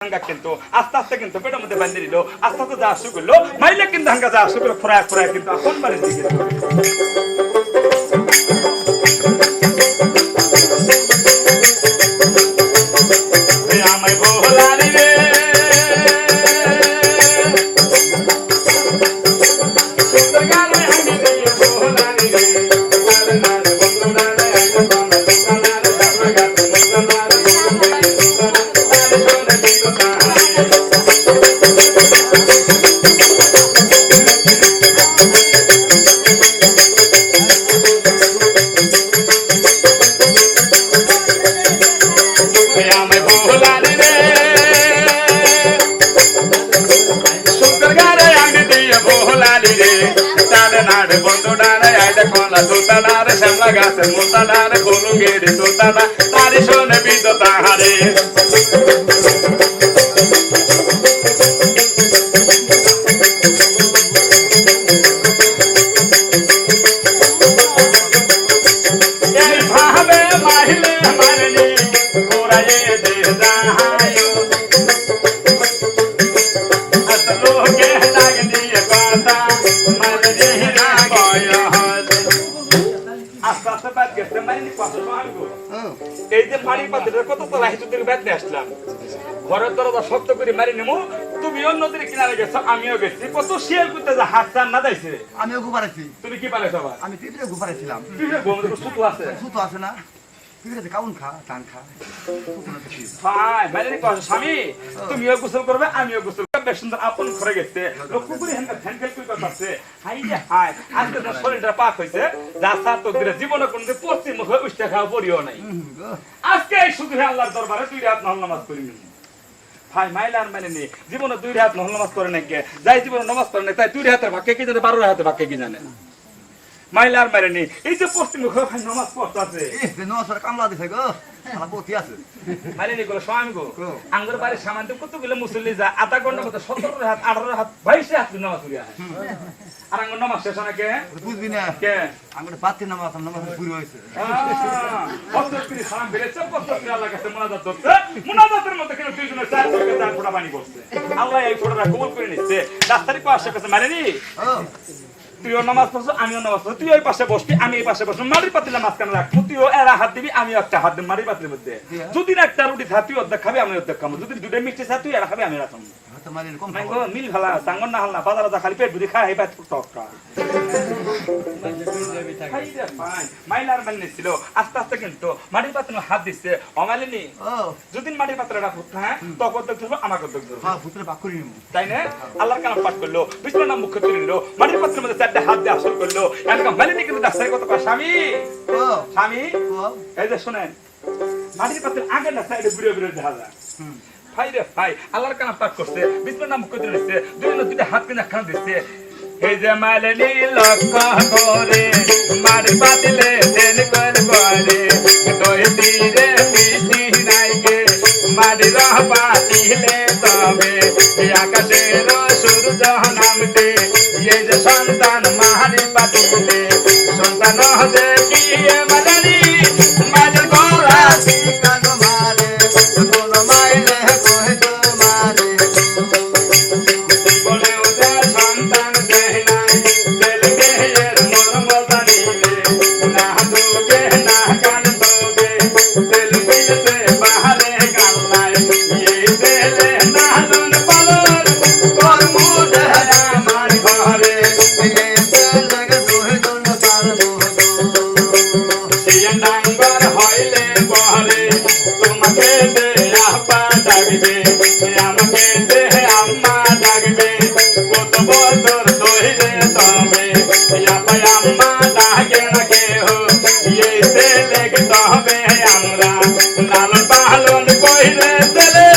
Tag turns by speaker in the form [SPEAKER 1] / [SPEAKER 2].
[SPEAKER 1] কিন্তু, আস্তে আস্তে কিন্তু পেটের মধ্যে বান্ধে দিল, আস্তে আস্তে যা শুরু করল মাইলে কিন্তু হাঙ্গা যা শুরু করল ফুরায় ফোরায় কিন্তু এখন বাড়ির দিকে। নারে শ্যামলা গাছে মোতা নারে কোলু গেড়ে তোতা না তারি শোনে বিদ তাহারে। এই ভাবে মাহিলে মারনি কোরায়ে দে এই যে পানি পাত্রের কত তোলা হিসু থেকে আসলাম ঘরের দরজা শক্ত করে মারি নেব তুমি অন্য নদীর কিনারে গেছো আমিও গেছি কত শিয়াল করতে যা হাত চান না যাইছে
[SPEAKER 2] আমিও
[SPEAKER 1] তুমি কি
[SPEAKER 2] আমি পিঁপড়ে
[SPEAKER 1] সুতু আছে
[SPEAKER 2] সুতো না
[SPEAKER 1] স্বামী তুমিও গোসল করবে আমিও গোসল বেশ সুন্দর জীবনে পশ্চিম মুখে উষ্টা নাই। আজকে এই শুধু আল্লাহর দরবারে দুই রাত নহল নামাজ করি ভাই মাইলার মানে দুই হাত নহল নামাজ করে নাকি যাই জীবনে নামাজ করে নাই, তাই দুই হাতের ভাগ্যে কি জানে, বারো হাতে ভাগ্যে কি জানে? মাইলার মানে নি এই যে পশ্চিম মুখে ভাই নামাজ
[SPEAKER 2] এ, যে নশোর কামলা দিছে গো। বতি আছে।
[SPEAKER 1] মানে নি গুলো স্বামী গো
[SPEAKER 2] গো।
[SPEAKER 1] আঙ্গুর বাড়ির সামান দিয়ে কতগুলো মুসল্লি যা আধা ঘণ্টার মধ্যে সতেরো হাত আঠারো হাত বাইশে হাত নামাজ পড়ি আয় আর আঙ্গুর নামাজ শেষ হয় না কে?
[SPEAKER 2] বুঝবি না।
[SPEAKER 1] কে?
[SPEAKER 2] আমার পাত্রী নামাজ নামাজ পুরি হয়েছে।
[SPEAKER 1] পদ্ধতি সালাম বেড়েছে পদ্ধতি আল্লাহ কাছে মোনাজাত করছে মোনাজাতের মধ্যে কিন্তু দুইজনের চার চোখে চার ফোঁটা পানি পড়ছে আল্লাহ এই ফোঁটাটা কবুল করে নিচ্ছে। রাস্তারই পাশে কাছে মারেনি তুইও নামাজ পড়ছো আমিও নামাজ পড়ছো। তুই ওই পাশে বসবি আমি এই পাশে বসবো। মারি পাতিলে মাঝখানে রাখব। তুইও এরা হাত দিবি আমিও একটা হাত দিবি মারি পাতিলের মধ্যে। যদি না একটা রুটি থাকে তুই অর্ধেক খাবি আমি অর্ধেক খাব। যদি দুটো মিষ্টি থাকে তুই এরা খাবি আমি রাখাবো
[SPEAKER 2] হয়তো মারিলে কম
[SPEAKER 1] নাই
[SPEAKER 2] খাব।
[SPEAKER 1] গো মিল ভালা সাঙ্গন না হাল না বাজারে যা খালি পেট ভরি খা এই পাত টক মাইলার মালিনী ছিল আস্তে আস্তে কিন্তু মাটির পাত্রে হাত দিচ্ছে অমালিনী। যদি মাটির পাত্রটা ফুট হ্যাঁ তখন তো ধরবো আমাকে তো ধরবো
[SPEAKER 2] হ্যাঁ ভূতের পাক করি নিবো।
[SPEAKER 1] তাই না? আল্লাহর কালাম পাঠ করল বিষ্ণুর নাম মুখ্য তুলে নিলো মাটির পাত্রের মধ্যে চারটে হাত দিয়ে আসল করল। এরকম মালিনী কিন্তু ডাক্তারের কথা স্বামী স্বামী এই যে শোনেন মাটির পাত্রের আগে না সাইডে ঘুরে ঘুরে ভাই রে ভাই, আল্লাহর কালাম পাঠ করছে, বিষ্ণুর নাম তুলে নিচ্ছে দুই দুইটা হাত কিনে খান দিচ্ছে। এই যে মালিনী লক্ষ্য করে মাটির পাতিলে তেল কর করে দই তীরে মিষ্টি নাইকে মাটির পাতিলে তবে আকাশের সূর্য নামতে এই যে সন্তান মারি পাতিলে, সন্তান দেখিয়ে মাদানি মাঝে গোরা
[SPEAKER 2] কানো
[SPEAKER 1] আমরা লালন পালন তেলে